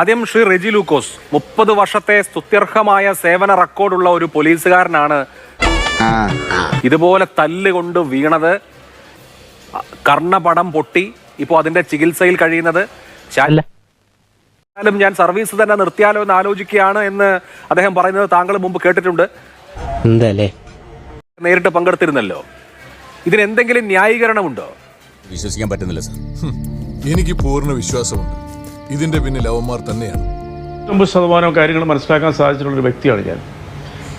ആദ്യം ശ്രീ റെജി ലൂക്കോസ് മുപ്പത് വർഷത്തെ സ്തുത്യർഹമായ സേവന റെക്കോർഡുള്ള ഒരു പോലീസുകാരനാണ്. ഇതുപോലെ തല്ലുകൊണ്ട് വീണത് കർണപടം പൊട്ടി ഇപ്പോൾ അതിന്റെ ചികിത്സയിൽ കഴിയുന്നത്. ഞാൻ സർവീസ് തന്നെ നിർത്തിയാലോ എന്ന് ആലോചിക്കുകയാണ് എന്ന് അദ്ദേഹം പറയുന്നത് താങ്കൾ മുമ്പ് കേട്ടിട്ടുണ്ട്. നേരിട്ട് പങ്കെടുത്തിരുന്നല്ലോ. ഇതിന് എന്തെങ്കിലും ന്യായീകരണമുണ്ടോ? വിശ്വസിക്കാൻ പറ്റുന്നില്ല സാർ. എനിക്ക് പൂർണ വിശ്വാസമുണ്ട്. ഇതിന്റെ പിന്നിൽ അവന്മാർ തന്നെയാണ്. തൊണ്ണൂറ് ശതമാനം കാര്യങ്ങൾ മനസ്സിലാക്കാൻ സാധിച്ചിട്ടുള്ള ഒരു വ്യക്തിയാണ് ഞാൻ.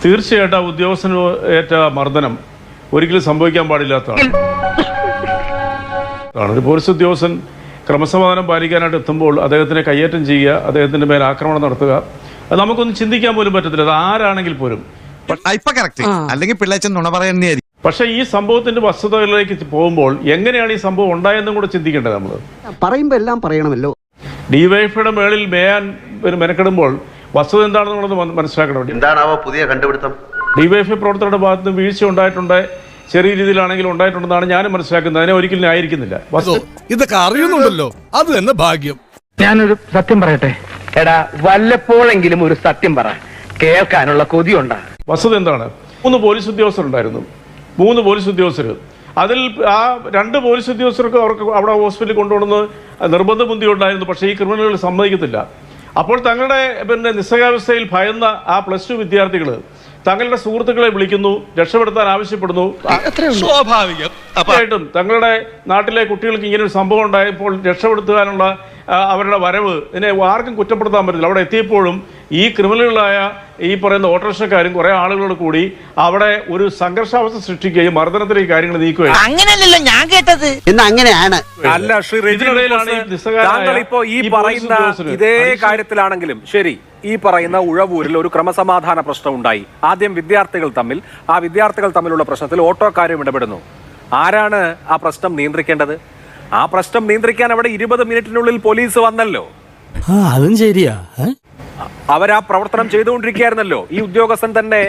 തീർച്ചയായിട്ടും ആ ഉദ്യോഗസ്ഥന് ഏറ്റ മർദ്ദനം ഒരിക്കലും സംഭവിക്കാൻ പാടില്ലാത്തതാണ്. ഒരു പോലീസ് ഉദ്യോഗസ്ഥൻ ക്രമസമാധാനം പാലിക്കാനായിട്ട് എത്തുമ്പോൾ അദ്ദേഹത്തിനെ കയ്യേറ്റം ചെയ്യുക അദ്ദേഹത്തിന്റെ മേൽ ആക്രമണം നടത്തുക. അത് നമുക്കൊന്നും ചിന്തിക്കാൻ പോലും പറ്റത്തില്ല. അത് ആരാണെങ്കിൽ പോലും. അല്ലെങ്കിൽ പിള്ളേച്ചൻ നുണ പറയുന്നതായിരിക്കും. പക്ഷേ ഈ സംഭവത്തിന്റെ വസ്തുതകളിലേക്ക് പോകുമ്പോൾ എങ്ങനെയാണ് ഈ സംഭവം ഉണ്ടായെന്നും കൂടെ ചിന്തിക്കേണ്ടത് നമ്മൾ പറയുമ്പോ എല്ലാം പറയണമല്ലോ. ഡിവൈഫിയുടെ മേളിൽ മേയാൻ ഒരു മെനക്കെടുമ്പോൾ വസ്തുത എന്താണെന്നുള്ളത് മന- മനസ്സിലാക്കണം. എന്താണാവോ പുതിയ കണ്ടുപിടുത്തം? ഡിവൈഎഫ്ഐ പ്രവർത്തകരുടെ ഭാഗത്ത് നിന്ന് വീഴ്ച ഉണ്ടായിട്ടുണ്ട്. ചെറിയ രീതിയിലാണെങ്കിലും ഉണ്ടായിട്ടുണ്ടെന്നാണ് ഞാനും മനസ്സിലാക്കുന്നത്. അതിനെ ഒരിക്കലും ആയിരിക്കുന്നില്ല വസ്തു ഇതൊക്കെ അറിയുന്നുണ്ടല്ലോ. അത് തന്നെ ഭാഗ്യം. ഞാനൊരു സത്യം പറയട്ടെ? എടാ വല്ലപ്പോഴെങ്കിലും ഒരു സത്യം പറ. കേൾക്കാനുള്ള കൊതിയുണ്ടാ. വസ്തുത എന്താണ്? മൂന്ന് പോലീസ് ഉദ്യോഗസ്ഥരുണ്ടായിരുന്നു. മൂന്ന് പോലീസ് ഉദ്യോഗസ്ഥർ. അതിൽ ആ രണ്ട് പോലീസ് ഉദ്യോഗസ്ഥർക്ക് അവർക്ക് അവിടെ ഹോസ്പിറ്റലിൽ കൊണ്ടുപോകുന്നത് നിർബന്ധ ബുദ്ധി ഉണ്ടായിരുന്നു. പക്ഷേ ഈ ക്രിമിനലുകൾ സമ്മതിക്കത്തില്ല. അപ്പോൾ തങ്ങളുടെ പിന്നെ നിസ്സഹാവസ്ഥയിൽ ഭയന്ന ആ പ്ലസ് ടു വിദ്യാർത്ഥികൾ തങ്ങളുടെ സുഹൃത്തുക്കളെ വിളിക്കുന്നു രക്ഷപ്പെടുത്താൻ ആവശ്യപ്പെടുന്നു. സ്വാഭാവികം. തീർച്ചയായിട്ടും തങ്ങളുടെ നാട്ടിലെ കുട്ടികൾക്ക് ഇങ്ങനെ ഒരു സംഭവം ഉണ്ടായപ്പോൾ രക്ഷപ്പെടുത്താനുള്ള അവരുടെ വരവ്. ഇതിനെ ആർക്കും കുറ്റപ്പെടുത്താൻ പറ്റില്ല അവിടെ എത്തിയപ്പോഴും ഈ ക്രിമിനലുകളായ ഈ പറയുന്ന ഓട്ടോറിക്ഷക്കാരും കുറെ ആളുകളോട് കൂടി അവിടെ ഒരു സംഘർഷാവസ്ഥ സൃഷ്ടിക്കുകയും മർദ്ദനത്തിലേക്ക് കാര്യങ്ങൾ നീക്കുകയും അങ്ങനെയല്ലല്ലോ ഞാൻ കേട്ടത്. എന്നാ അങ്ങനെയാണ്. അല്ല ശ്രീ ഈ താങ്കൾ ഇപ്പോ ഈ ഈ പറയുന്ന ഇതേ കാര്യത്തിലാണെങ്കിലും ശരി ഈ പറയുന്ന ഉഴവൂരിൽ ഒരു ക്രമസമാധാന പ്രശ്നം ഉണ്ടായി ആദ്യം വിദ്യാർത്ഥികൾ തമ്മിൽ ആ വിദ്യാർത്ഥികൾ തമ്മിലുള്ള പ്രശ്നത്തിൽ ഓട്ടോക്കാരും ഇടപെടുന്നു. ആരാണ് ആ പ്രശ്നം നിയന്ത്രിക്കേണ്ടത്? ആ പ്രശ്നം നിയന്ത്രിക്കാൻ അവിടെ ഇരുപത് മിനിറ്റിനുള്ളിൽ പോലീസ് വന്നല്ലോ. അതും ശരിയാ. അവരാ പ്രവർത്തനം ചെയ്തുകൊണ്ടിരിക്കുകയായിരുന്നല്ലോ. ഈ ഉദ്യോഗസ്ഥൻ തന്നെ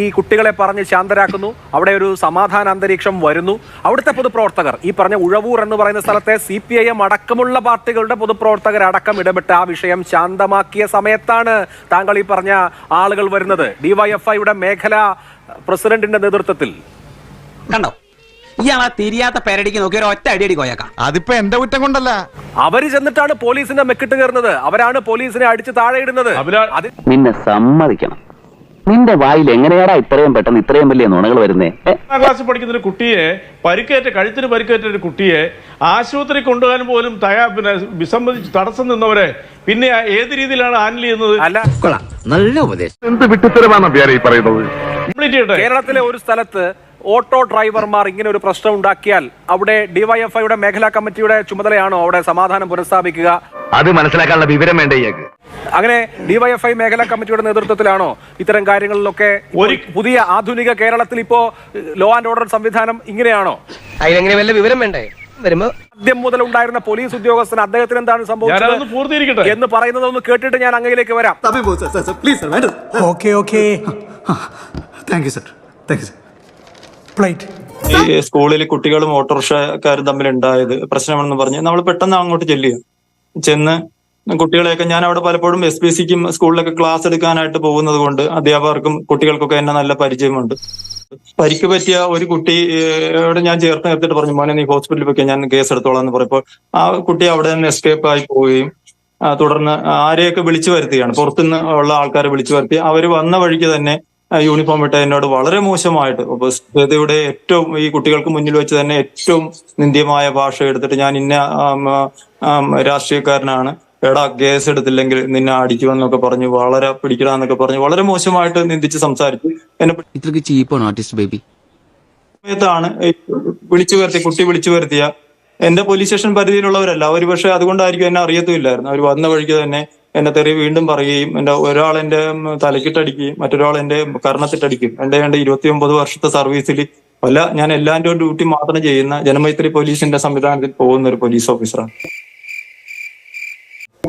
ഈ കുട്ടികളെ പറഞ്ഞ് ശാന്തരാക്കുന്നു. അവിടെ ഒരു സമാധാന അന്തരീക്ഷം വരുന്നു. അവിടുത്തെ പൊതുപ്രവർത്തകർ ഈ പറഞ്ഞ ഉഴവൂർ എന്ന് പറയുന്ന സ്ഥലത്തെ സി പി ഐ എം അടക്കമുള്ള പാർട്ടികളുടെ പൊതുപ്രവർത്തകരടക്കം ഇടപെട്ട് ആ വിഷയം ശാന്തമാക്കിയ സമയത്താണ് താങ്കൾ ഈ പറഞ്ഞ ആളുകൾ വരുന്നത്. ഡിവൈഎഫ്ഐയുടെ മേഖല പ്രസിഡന്റിന്റെ നേതൃത്വത്തിൽ. കണ്ടോ? ഇയാളാ തിരിയാത്ത പെരടിക്ക് നോക്കി ഒരു ഒറ്റ അടിയടി കോയക്കാം. അതിപ്പോ എന്റെ കുറ്റം കൊണ്ടല്ല? അവർ ചെന്നിട്ടാണ് പോലീസിന്റെ മെക്കിട്ട് കയറുന്നത്. അവരാണ് പോലീസിനെ അടിച്ച് താഴെ ഇടുന്നത്. അത് നിന്നെ സമ്മതിക്കണം. നിന്റെ വായിൽ എങ്ങനെയാടാ ഇത്രയും പെട്ടെന്ന് ഇത്രയും വലിയ നുണകൾ വരുന്നേ? ഏ? ക്ലാസ്സിൽ പഠിക്കുന്ന ഒരു കുട്ടിയെ പരിക്കേറ്റ കഴുത്തിന് പരിക്കേറ്റ ഒരു കുട്ടിയെ ആശുപത്രി കൊണ്ടുപോകാൻ പോലും തയ്യാ പിന്നെ വിസമ്മതിച്ച് തടസ്സം നിന്നവരെ പിന്നെ ഏത് രീതിയിലാണ് ഹാൻഡിൽ ചെയ്യുന്നത്? അല്ല. നല്ല ഉപദേശം. എന്ത് വിട്ടുത്തരമാണ് കംപ്ലീറ്റ് ചെയ്യട്ടെ കേരളത്തിലെ ഒരു സ്ഥലത്ത് ഓട്ടോ ഡ്രൈവർമാർ ഇങ്ങനെ ഒരു പ്രശ്നം ഉണ്ടാക്കിയാൽ അവിടെ ഡിവൈഎഫ്ഐയുടെ മേഖലാ കമ്മിറ്റിയുടെ ചുമതലയാണോ അവിടെ സമാധാനം പുനഃസ്ഥാപിക്കുക? അത് മനസ്സിലാക്കാനുള്ള വിവരം വേണ്ട അങ്ങനെ ഡിവൈഎഫ്ഐ മേഖലാ കമ്മിറ്റിയുടെ നേതൃത്വത്തിലാണോ ഇത്തരം കാര്യങ്ങളിലൊക്കെ ഒരു- പുതിയ ആധുനിക കേരളത്തിൽ ഇപ്പോ ലോ ആൻഡ് ഓർഡർ സംവിധാനം ഇങ്ങനെയാണോ? അതിനെങ്ങനെ വല്ല വിവരം വേണ്ടേ? വരുമ്പോ ആദ്യം മുതൽ ഉണ്ടായിരുന്ന പോലീസ് ഉദ്യോഗസ്ഥൻ അദ്ദേഹത്തിന് എന്താണ് സംഭവിച്ചത്? പൂർത്തീകരിക്കട്ടെ? എന്ന് പറയുന്നത് ഒന്ന് കേട്ടിട്ട് ഞാൻ അങ്ങയിലേക്ക് വരാം. Okay okay thank you sir thank you sir plate ഈ സ്കൂളിൽ കുട്ടികളും ഓട്ടോറിക്ഷക്കാരും തമ്മിൽ ഉണ്ടായത് പ്രശ്നമാണെന്ന് പറഞ്ഞ് നമ്മൾ പെട്ടെന്ന് അങ്ങോട്ട് ചെല്ലുക. ചെന്ന് കുട്ടികളെയൊക്കെ ഞാൻ അവിടെ പലപ്പോഴും എസ് പി സിക്കും സ്കൂളിലൊക്കെ ക്ലാസ് എടുക്കാനായിട്ട് പോകുന്നത് കൊണ്ട് അധ്യാപകർക്കും കുട്ടികൾക്കൊക്കെ എന്നെ നല്ല പരിചയമുണ്ട്. പരിക്ക് പറ്റിയ ഒരു കുട്ടിയോട് ഞാൻ ചേർത്ത് നിർത്തിട്ട് പറഞ്ഞു മോനെ നീ ഹോസ്പിറ്റലിൽ പോയി ഞാൻ കേസ് എടുത്തോളാം എന്ന് പറയുമ്പോൾ ആ കുട്ടി അവിടെ നിന്ന് എസ്കേപ്പ് ആയി പോവുകയും തുടർന്ന് ആരെയൊക്കെ വിളിച്ചു വരുത്തുകയാണ് പുറത്തുനിന്ന് ഉള്ള ആൾക്കാരെ വിളിച്ചു വരുത്തി. അവർ വന്ന വഴിക്ക് തന്നെ യൂണിഫോം ഇട്ട എന്നോട് വളരെ മോശമായിട്ട്. ഉപസ്ഥിതിയുടെ ഏറ്റവും ഈ കുട്ടികൾക്ക് മുന്നിൽ വെച്ച് തന്നെ ഏറ്റവും നിന്ദ്യമായ ഭാഷ എടുത്തിട്ട് ഞാൻ ഇന്ന രാഷ്ട്രീയക്കാരനാണ്. എടാ കേസ് എടുത്തില്ലെങ്കിൽ നിന്നെ അടിക്കുമെന്നൊക്കെ പറഞ്ഞു വളരെ പിടിക്കണമെന്നൊക്കെ പറഞ്ഞു വളരെ മോശമായിട്ട് നിന്ദിച്ച് സംസാരിച്ചു എന്നെ ഇത്രക്ക് ചീപ്പാണ് ആർട്ടിസ്റ്റ് ബേബി സമയത്താണ് വിളിച്ചു വരുത്തിയ കുട്ടി വിളിച്ചു വരുത്തിയ. എന്റെ പോലീസ് സ്റ്റേഷൻ പരിധിയിലുള്ളവരല്ല. അവർ പക്ഷെ അതുകൊണ്ടായിരിക്കും എന്നെ അറിയത്തുമില്ലായിരുന്നു. അവർ വന്ന വഴിക്ക് തന്നെ എന്നെ തെറി വീണ്ടും പറയുകയും എന്റെ ഒരാൾ എന്റെ തലക്കിട്ടടിക്കുകയും മറ്റൊരാൾ എന്റെ കർണത്തിട്ടടിക്കും എന്റെ എന്റെ ഇരുപത്തി ഒമ്പത് വർഷത്തെ സർവീസിൽ അല്ല ഞാൻ എല്ലാന്റെ ഡ്യൂട്ടി മാത്രം ചെയ്യുന്ന ജനമൈത്രി പോലീസിന്റെ സംവിധാനത്തിൽ പോകുന്ന ഒരു പോലീസ് ഓഫീസറാണ്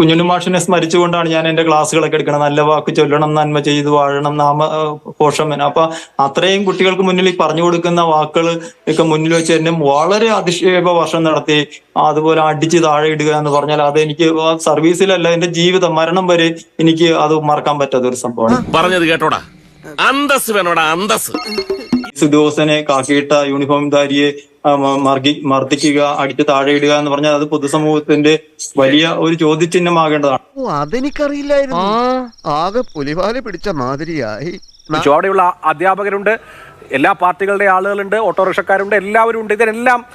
കുഞ്ഞുണ്ണി മാഷിനെ സ്മരിച്ചുകൊണ്ടാണ് ഞാൻ എന്റെ ക്ലാസ്സുകളൊക്കെ എടുക്കുന്നത് നല്ല വാക്ക് ചൊല്ലണം നന്മ ചെയ്ത് വാഴണം നാമ പോഷമൻ അപ്പൊ അത്രയും കുട്ടികൾക്ക് മുന്നിൽ ഈ പറഞ്ഞു കൊടുക്കുന്ന വാക്കുകൾ ഒക്കെ മുന്നിൽ വെച്ച് എന്നെ വളരെ അധിക്ഷേപ വർഷം നടത്തി അതുപോലെ അടിച്ച് താഴെ ഇടുക എന്ന് പറഞ്ഞാൽ അത് എനിക്ക് സർവീസിലല്ല എന്റെ ജീവിതം മരണം വരെ എനിക്ക് അത് മറക്കാൻ പറ്റാത്ത ഒരു സംഭവമാണ്. പറഞ്ഞത് കേട്ടോടാ? അന്തസ് വേണോടാ അന്തസ് ഉദ്യോഗസ്ഥനെ കാക്കിയിട്ട യൂണിഫോം ധാരിയെ മ- മർഗി മർദ്ദിക്കുക അടിച്ച് താഴെയിടുക ഇടുക എന്ന് പറഞ്ഞാൽ അത് പൊതുസമൂഹത്തിന്റെ വലിയ ഒരു ചോദ്യചിഹ്നമാകേണ്ടതാണ്. അതെനിക്കറിയില്ലായിരുന്നു. ആകെ പുലിവാൽ പിടിച്ച മാതിരിയായി. ചുവടെയുള്ള അധ്യാപകരുണ്ട് എല്ലാ പാർട്ടികളുടെ ആളുകളുണ്ട് ഓട്ടോറിക്ഷക്കാരുണ്ട് എല്ലാവരും ഉണ്ട് ഇതിനെല്ലാം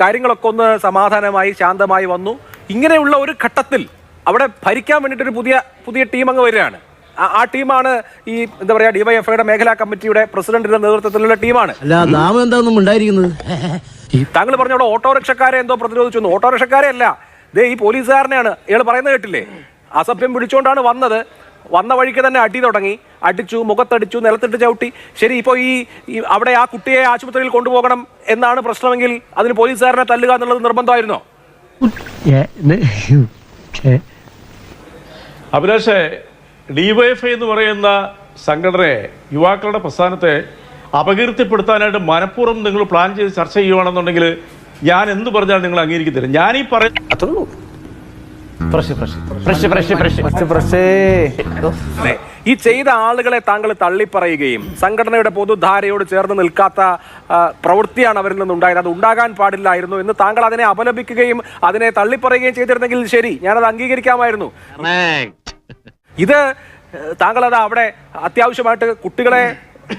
കാര്യങ്ങളൊക്കെ ഒന്ന് സമാധാനമായി ശാന്തമായി വന്നു. ഇങ്ങനെയുള്ള ഒരു ഘട്ടത്തിൽ അവിടെ ഭരിക്കാൻ വേണ്ടിയിട്ട് ഒരു പുതിയ പുതിയ ടീം അങ്ങ് വരികയാണ്. ആ- ആ ടീമാണ് ഈ എന്താ പറയാ ഡിവൈഎഫ്ഐയുടെ മേഖലാ കമ്മിറ്റിയുടെ പ്രസിഡന്റിന്റെ നേതൃത്വത്തിലുള്ള ടീമാണ്. അല്ല നാമം എന്താണെന്നും ഉണ്ടായിരിക്കുന്നത്? താങ്കൾ പറഞ്ഞ അവിടെ ഓട്ടോറിക്ഷക്കാരെ എന്തോ പ്രതിരോധിച്ചു. ഓട്ടോറിക്ഷക്കാരെ അല്ല. ദേ ഈ പോലീസുകാരനെയാണ്. ഇയാൾ പറയുന്നത് കേട്ടില്ലേ? അസഭ്യം പിടിച്ചുകൊണ്ടാണ് വന്നത്. വന്ന വഴിക്ക് തന്നെ അടി തുടങ്ങി. അടിച്ചു മുഖത്തടിച്ചു നിലത്തിട്ട് ചവിട്ടി. ശരി ഇപ്പോൾ ഈ ഈ അവിടെ ആ കുട്ടിയെ ആശുപത്രിയിൽ കൊണ്ടുപോകണം എന്നാണ് പ്രശ്നമെങ്കിൽ അതിന് പോലീസുകാരനെ തല്ലുക എന്നുള്ളത് നിർബന്ധമായിരുന്നോ? അഭിലാഷേ ഡിവൈഎഫ്ഐ എന്ന് പറയുന്ന സംഘടനയെ യുവാക്കളുടെ പ്രസ്ഥാനത്തെ അപകീർത്തിപ്പെടുത്താനായിട്ട് മനഃപൂർവം നിങ്ങൾ പ്ലാൻ ചെയ്ത് ചർച്ച ചെയ്യുവാണെന്നുണ്ടെങ്കിൽ ഞാൻ എന്ത് പറഞ്ഞാൽ നിങ്ങൾ അംഗീകരിക്കത്തില്ല. ഞാൻ ഈ പറയുന്ന ഈ ചെയ്ത ആളുകളെ താങ്കൾ തള്ളിപ്പറയുകയും സംഘടനയുടെ പൊതുധാരയോട് ചേർന്ന് നിൽക്കാത്ത പ്രവൃത്തിയാണ് അവരിൽ നിന്നുണ്ടായത്. അത് ഉണ്ടാകാൻ പാടില്ലായിരുന്നു എന്ന് താങ്കൾ അതിനെ അപലപിക്കുകയും അതിനെ തള്ളിപ്പറയുകയും ചെയ്തിരുന്നെങ്കിൽ ശരി ഞാനത് അംഗീകരിക്കാമായിരുന്നു. ഇത് താങ്കൾ അത് അവിടെ അത്യാവശ്യമായിട്ട് കുട്ടികളെ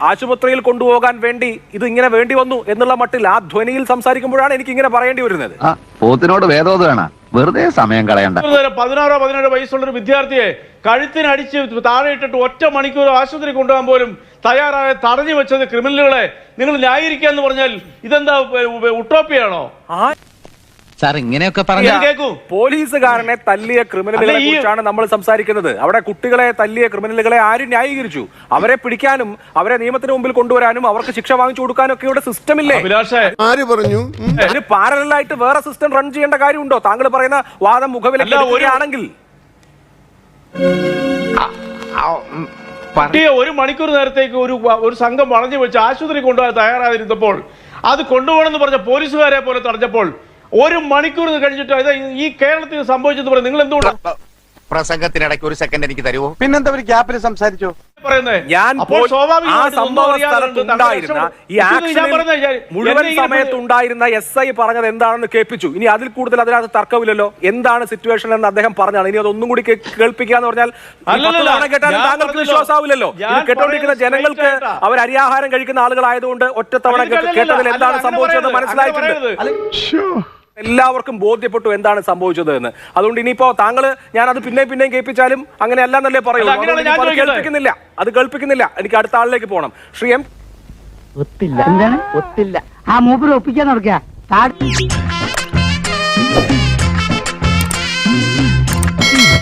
ആശുപത്രിയിൽ കൊണ്ടുപോകാൻ വേണ്ടി ഇത് ഇങ്ങനെ വേണ്ടി വന്നു എന്നുള്ള മട്ടിൽ ആ ധ്വനിയിൽ സംസാരിക്കുമ്പോഴാണ് എനിക്ക് ഇങ്ങനെ പറയേണ്ടി വരുന്നത്. പോത്തിനോട് വേദോത് വേണം. വെറുതെ സമയം കളയണ്ട. പതിനാറോ പതിനേഴോ വയസ്സുള്ള ഒരു വിദ്യാർത്ഥിയെ കഴുത്തിനടിച്ച് താഴെ ഇട്ടിട്ട് ഒറ്റ മണിക്കൂർ ആശുപത്രി കൊണ്ടുപോകാൻ പോലും തയ്യാറായ തടഞ്ഞു വെച്ചത് ക്രിമിനലുകളെ നിങ്ങൾ ന്യായീകരിക്കുക എന്ന് പറഞ്ഞാൽ ഇതെന്താ ഉട്ടോപ്പിയാണോ? ആ സാർ ഇങ്ങനെയൊക്കെ പറഞ്ഞു കേൾക്കൂ പോലീസുകാരനെ തല്ലിയ ക്രിമിനലുകളെ കുറിച്ചാണ് നമ്മൾ സംസാരിക്കുന്നത്. അവിടെ കുട്ടികളെ തല്ലിയ ക്രിമിനലുകളെ ആരും ന്യായീകരിച്ചു. അവരെ പിടിക്കാനും അവരെ നിയമത്തിന് മുമ്പിൽ കൊണ്ടുവരാനും അവർക്ക് ശിക്ഷ വാങ്ങിച്ചു കൊടുക്കാനും ഒക്കെ ഇവിടെ സിസ്റ്റം ഇല്ലേ ആര് പറഞ്ഞു? അതിന് പാരലായിട്ട് വേറെ സിസ്റ്റം റൺ ചെയ്യേണ്ട കാര്യമുണ്ടോ? താങ്കൾ പറയുന്ന വാദം മുഖവിലാണെങ്കിൽ ഒരു മണിക്കൂർ നേരത്തേക്ക് ഒരു ഒരു സംഘം വളഞ്ഞു വെച്ച് ആശുപത്രി കൊണ്ടുപോകാൻ തയ്യാറായിരുന്നപ്പോൾ അത് കൊണ്ടുപോകണമെന്ന് പറഞ്ഞ പോലീസുകാരെ പോലെ തടഞ്ഞപ്പോൾ ഒരു മണിക്കൂർ കഴിഞ്ഞിട്ട്? ഇത് ഈ കേരളത്തിൽ സംഭവിച്ചത് പറയും നിങ്ങൾ എന്തുകൊണ്ട് പ്രസംഗത്തിനിടയ്ക്ക് ഒരു സെക്കൻഡ് എനിക്ക് തരുമോ പിന്നെന്താ ഒരു ഗ്യാപ്പിൽ സംസാരിച്ചോ? ഞാൻ ആ സംഭവ ഈ ആക്ഷനിൽ മുഴുവൻ സമയത്തുണ്ടായിരുന്ന സമയത്ത് ഉണ്ടായിരുന്ന എസ് ഐ പറഞ്ഞത് എന്താണെന്ന് കേൾപ്പിച്ചു. ഇനി അതിൽ കൂടുതൽ അതിനകത്ത് തർക്കമില്ലല്ലോ. എന്താണ് സിറ്റുവേഷൻ എന്ന് അദ്ദേഹം പറഞ്ഞാണ് ഇനി അതൊന്നും കൂടി കേൾപ്പിക്കുക എന്ന് പറഞ്ഞാൽ കേട്ടാലും താങ്കൾക്ക്. വിശ്വാസാവില്ലല്ലോ കേട്ടോണ്ടിരിക്കുന്ന ജനങ്ങൾക്ക് അവർ അരിയാഹാരം കഴിക്കുന്ന ആളുകളായതുകൊണ്ട് ഒറ്റത്തവണ കേട്ടതിൽ എന്താണ് സംഭവിച്ചത് സംഭവിച്ചതെന്ന് മനസ്സിലായിട്ടുണ്ട്. എല്ലാവർക്കും ബോധ്യപ്പെട്ടു എന്താണ് സംഭവിച്ചത് എന്ന് അതുകൊണ്ട് ഇനിയിപ്പോ താങ്കൾ ഞാൻ അത് പിന്നെയും പിന്നെയും കേൾപ്പിച്ചാലും അങ്ങനെ അല്ലാന്നല്ലേ പറയുള്ളൂ. കേൾപ്പിക്കുന്നില്ല. അത് കേൾപ്പിക്കുന്നില്ല. എനിക്ക് അടുത്ത ആളിലേക്ക് പോകണം ശ്രീ എം. ഒത്തില്ല. എന്താണ്? ഒത്തില്ല. ആ മൂപ്പര് ഒപ്പിക്കാൻ നടക്കുക